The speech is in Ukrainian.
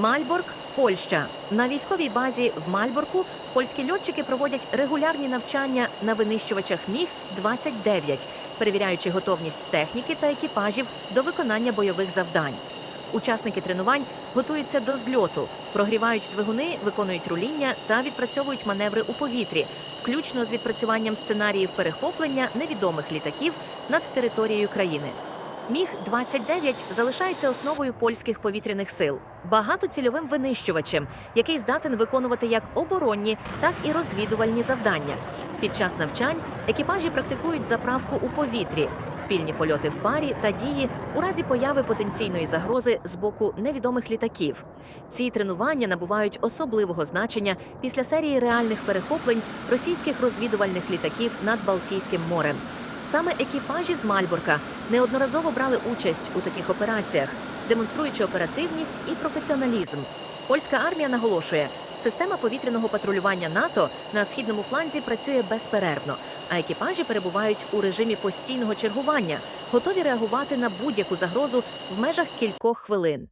Мальборг, Польща. На військовій базі в Мальборку польські льотчики проводять регулярні навчання на винищувачах Міг 29 перевіряючи готовність техніки та екіпажів до виконання бойових завдань. Учасники тренувань готуються до зльоту, прогрівають двигуни, виконують руління та відпрацьовують маневри у повітрі, включно з відпрацюванням сценаріїв перехоплення невідомих літаків над територією країни. Міг 29 залишається основою польських повітряних сил, багатоцільовим винищувачем, який здатен виконувати як оборонні, так і розвідувальні завдання. Під час навчань екіпажі практикують заправку у повітрі, спільні польоти в парі та дії у разі появи потенційної загрози з боку невідомих літаків. Ці тренування набувають особливого значення після серії реальних перехоплень російських розвідувальних літаків над Балтійським морем. Саме екіпажі з Мальборка неодноразово брали участь у таких операціях, демонструючи оперативність і професіоналізм. Польська армія наголошує, система повітряного патрулювання НАТО на східному фланзі працює безперервно, а екіпажі перебувають у режимі постійного чергування, готові реагувати на будь-яку загрозу в межах кількох хвилин.